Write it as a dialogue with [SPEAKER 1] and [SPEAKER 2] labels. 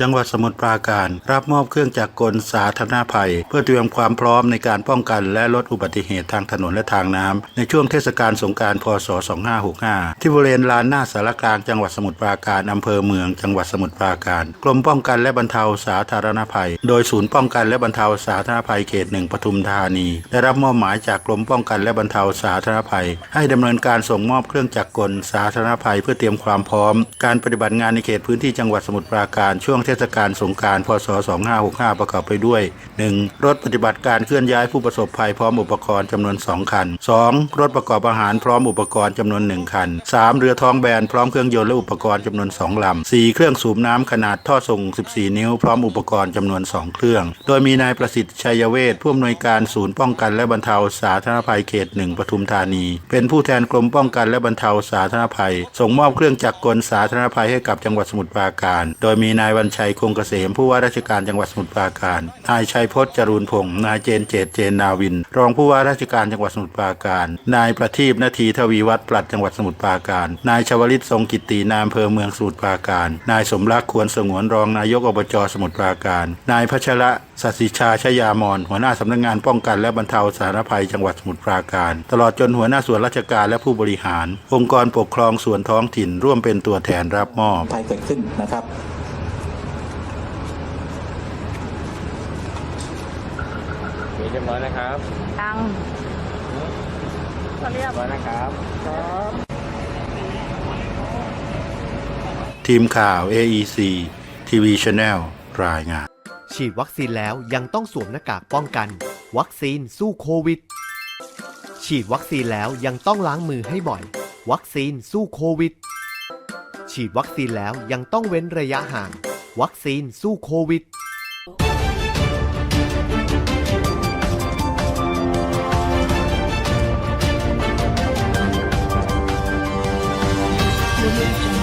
[SPEAKER 1] จังหวัดสมุทรปราการ รับมอบเครื่องจักรกลสาธารณภัย เพื่อเตรียมความพร้อมในการป้องกันและลดอุบัติเหตุทางถนนและทางน้ำในช่วงเทศกาลสงการพศ 2565 ที่บริเวณลานหน้าสารกลางจังหวัดสมุทรปราการอำเภอเมืองจังหวัดสมุทรปราการ กรมป้องกันและบรรเทาสาธารณภัย โดยศูนย์ป้องกันและบรรเทาสาธารณภัยเขตหนึ่งปทุมธานี ได้รับมอบหมายจากกรมป้องกันและบรรเทาสาธารณภัย ให้ดำเนินการส่งมอบเครื่องจักรกลสาธารณภัย เพื่อเตรียมความพร้อม การปฏิบัติงานในเขตพื้นที่จังหวัดสมุทรปราการช่วงเททศกาลสงการพศ 2565 ประกอบไปด้วย 1. รถปฏิบัติการเคลื่อนย้ายผู้ประสบภัยพร้อมอุปกรณ์จำนวน 2 คัน 2. รถประกอบอาหารพร้อมอุปกรณ์จำนวน 1 คัน 3. เรือท้องแบนพร้อมเครื่องยนต์และอุปกรณ์จำนวน 2 ลำ 4. เครื่องสูบน้ำขนาดท่อส่ง 14 นิ้ว พร้อมอุปกรณ์จำนวน 2 เครื่อง โดยมีนายประสิทธิ์ชัยเวทผู้อำนวยการศูนย์ป้องกันและบรรเทาสาธารณภัยเขตหนึ่งปทุมธานี เป็นผู้แทนกรมป้องกันและบรรเทาสาธารณภัย ส่งมอบเครื่องจักรกลสาธารณภัยให้กับจังหวัดสมุทรปราการ โดยมีนายวันชัยคงเกษมผู้ว่าราชการจังหวัดสมุทรปราการ นายชัยพจน์จรูนพงศ์นายเจนเจตเจนนาวิน รองผู้ว่าราชการจังหวัดสมุทรปราการ นายประทีปนาทีทวีวัฒน์ปลัดจังหวัดสมุทรปราการ นายชวลิตทรงกิตตินายอำเภอเมืองสมุทรปราการ นายสมรักควรสงวนรองนายกอบจสมุทรปราการ นายพัชระสัสิชาชยามอนหัวหน้าสำนักงานป้องกันและบรรเทาสาธารณภัยจังหวัดสมุทรปราการ ตลอดจนหัวหน้าส่วนราชการและผู้บริหาร องค์กรปกครองส่วนท้องถิ่นร่วมเป็นตัวแทนรับมอบ
[SPEAKER 2] ภัยเกิดขึ้นนะครับ
[SPEAKER 3] มีเรียบร้อยนะครับ
[SPEAKER 4] ตังก็เรียบ
[SPEAKER 3] เรียบร้อยนะครับ
[SPEAKER 1] ทีมข่าว AEC ทีวีช n แนลรายงาน
[SPEAKER 5] ฉีดวัคซีนแล้วยังต้องสวมหน้ากากป้องกัน วัคซีนสู้โควิด ฉีดวัคซีนแล้วยังต้องล้างมือให้บ่อย วัคซีนสู้โควิด ฉีดวัคซีนแล้วยังต้องเว้นระยะห่าง วัคซีนสู้โควิด You.